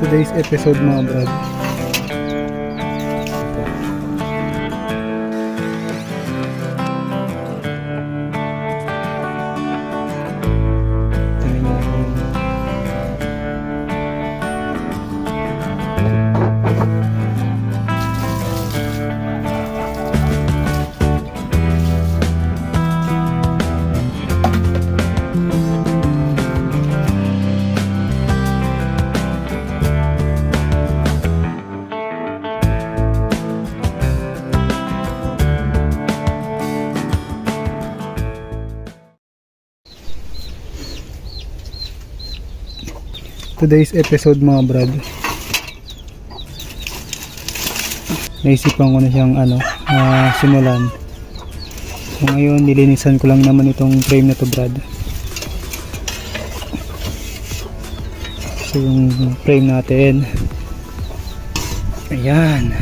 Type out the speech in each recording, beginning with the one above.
Today's episode mga brad. Today's episode mga brad. Naisipan ko na siyang ano, ah, simulan. So ngayon nilinisan ko lang naman itong frame na to brad. So yung frame natin. Ayan.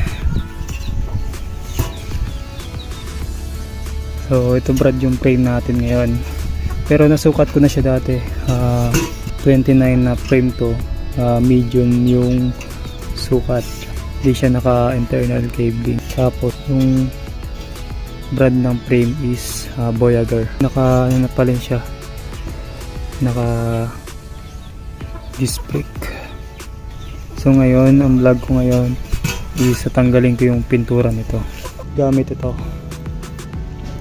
So ito brad yung frame natin ngayon. Pero nasukat ko na siya dati. Ah, 29 na frame to. Ah, medium yung sukat. Hindi siya naka internal cabling. Tapos yung brand ng frame is ah, Voyager. Naka ano na pa rin siya. Naka brake. So ngayon, ang vlog ko ngayon is tatanggalin ko yung pintura nito. Gamit ito.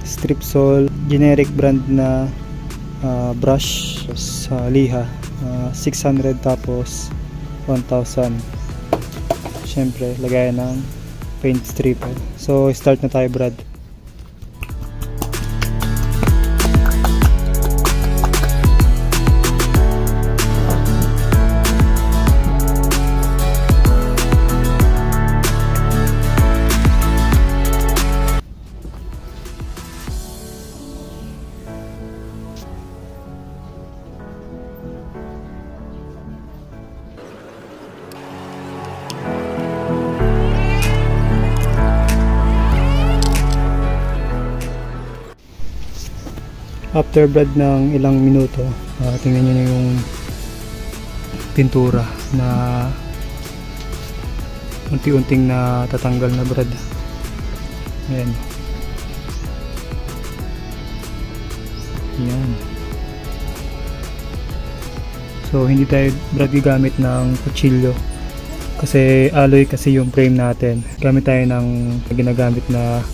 Stripsol, generic brand na ah, brush sa liha. Ah, 600 tapos 1,000. Siyempre, lagayan ng paint stripper. So, start na tayo, Brad. After Brad ng ilang minuto, ah, tingnan nyo na yung pintura na unti-unting na tatanggal na Brad. Ayan. Ayan. So hindi tayo Brad gagamit ng kutsilyo kasi alloy kasi yung frame natin. Gamit tayo ng ginagamit na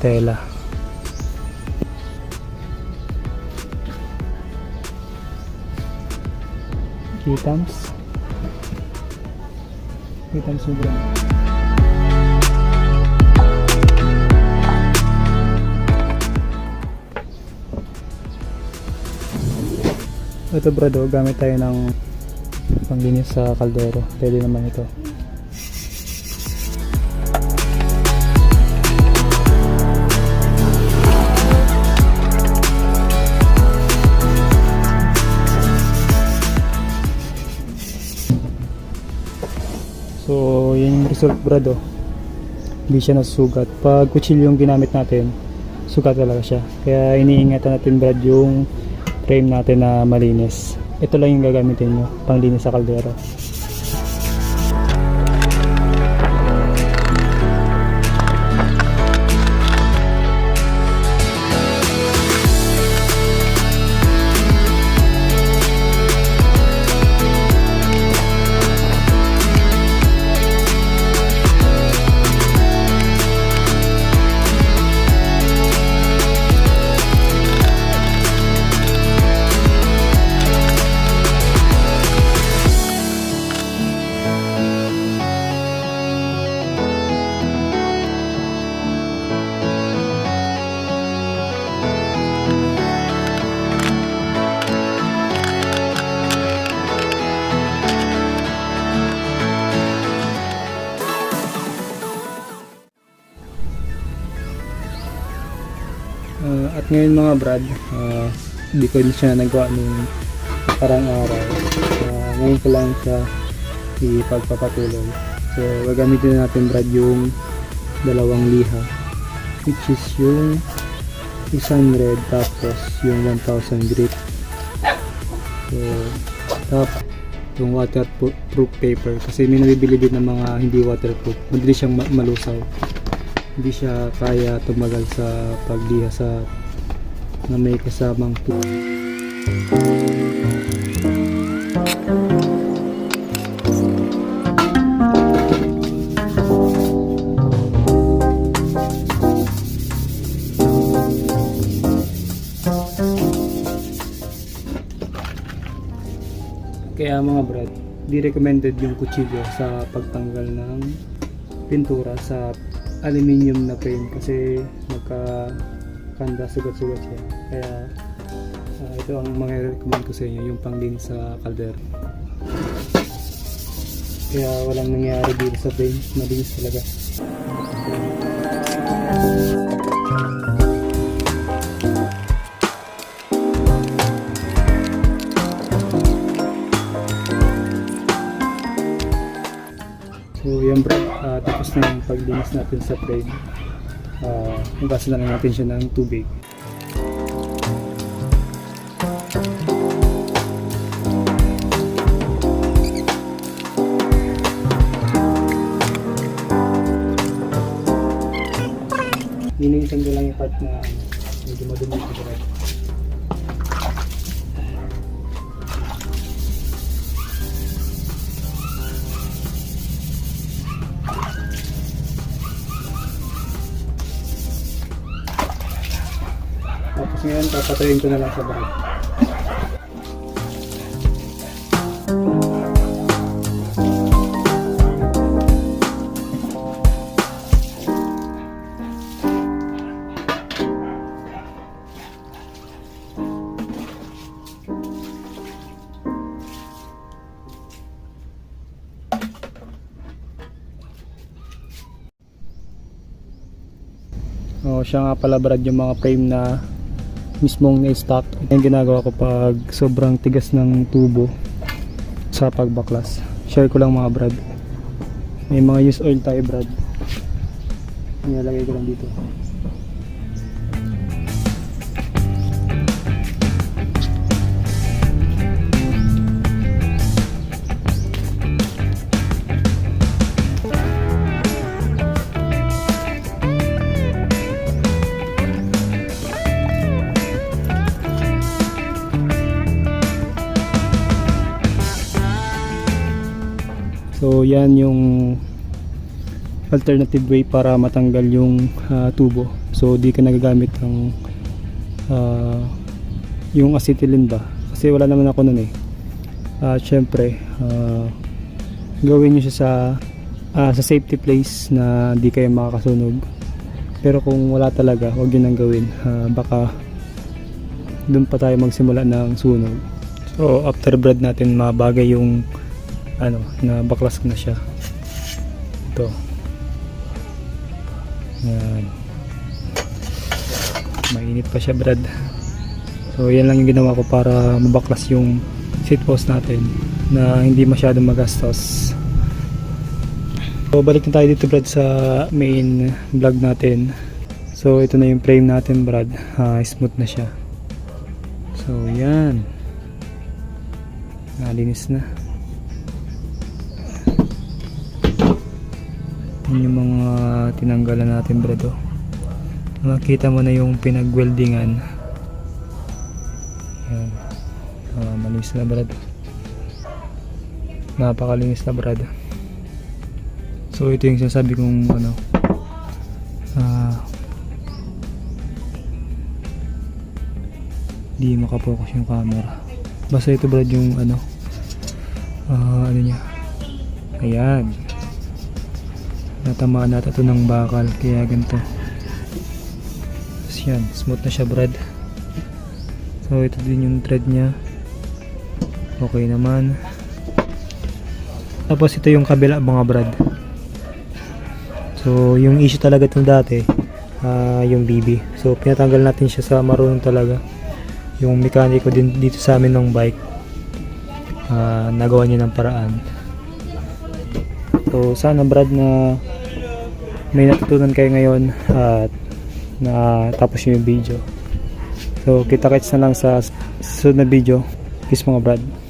tela. Kitams. Kitams mo bro. Ito brado, gamit tayo ng panglinis sa kaldero. Pwede naman ito. Yan yung result brado. Hindi siya nasusugat. Pag kutsilyo yung ginamit natin, sugat talaga siya. Kaya iniingatan natin brad yung frame natin na malinis. Ito lang yung gagamitin nyo, panglinis sa kaldero. At ngayon mga brad, uh, hindi ko din siya nagawa nung parang araw. Uh, ngayon ko lang siya ipagpapatuloy. So, gagamitin na natin brad yung dalawang liha. Which is yung 600 tapos yung 1000 grit. So, tap, yung waterproof paper kasi may nabibili din ng mga hindi waterproof madali siyang ma- malusaw hindi siya kaya tumagal sa pagliha sa na may kasamang Kaya mga brad, di recommended yung kutsilyo sa pagtanggal ng pintura sa aluminium na frame kasi magkakanda sugat-sugat siya. Kaya ah, ito ang mga recommend ko sa inyo, yung panglinis sa calder. Kaya walang nangyari dito sa frame, malinis talaga. So yan bro, ah, tapos na yung paglinis natin sa frame. Uh, hugasan na lang natin siya ng tubig. Linisan ko lang yung part na medyo madumi ko papatayin ko na lang sa bag. Oh, siya nga pala Brad yung mga frame na mismong na-stock. Yung ginagawa ko pag sobrang tigas ng tubo sa pagbaklas. Share ko lang mga brad. May mga use oil tayo brad. Nilalagay ko lang dito. So yan yung alternative way para matanggal yung ah, tubo. So di ka nagagamit ng ah, yung acetylene ba? Kasi wala naman ako nun eh. At syempre, ah, gawin nyo siya sa ah, sa safety place na di kayo makakasunog. Pero kung wala talaga, huwag yun ang gawin. Ah, baka doon pa tayo magsimula ng sunog. So after bread natin mabagay yung ano, na baklas ko na siya. Ito. Yan. Mainit pa siya, Brad. So, yan lang yung ginawa ko para mabaklas yung seat post natin na hindi masyadong magastos. So, balik na tayo dito, Brad, sa main vlog natin. So, ito na yung frame natin, Brad. Ah, smooth na siya. So, yan. Nalinis na. Yun yung mga tinanggalan natin bro to. Makita mo na yung pinag-weldingan. Yan. Ah, malinis na brad. Napakalinis na brad. So ito yung sinasabi kong ano ah di makapokus yung camera. Basta ito brad yung ano ah ano niya. Ayan natamaan natin ito ng bakal kaya ganito. Tapos yan smooth na siya brad. So ito din yung thread nya okay naman. Tapos ito yung kabila mga brad. So yung issue talaga ito dati ah, yung BB so pinatanggal natin siya sa marunong talaga. Yung mekaniko din dito sa amin ng bike ah, nagawa niya ng paraan So sana Brad na may natutunan kayo ngayon at na tapos yung video. So kita kits na lang sa susunod na video. Peace mga Brad.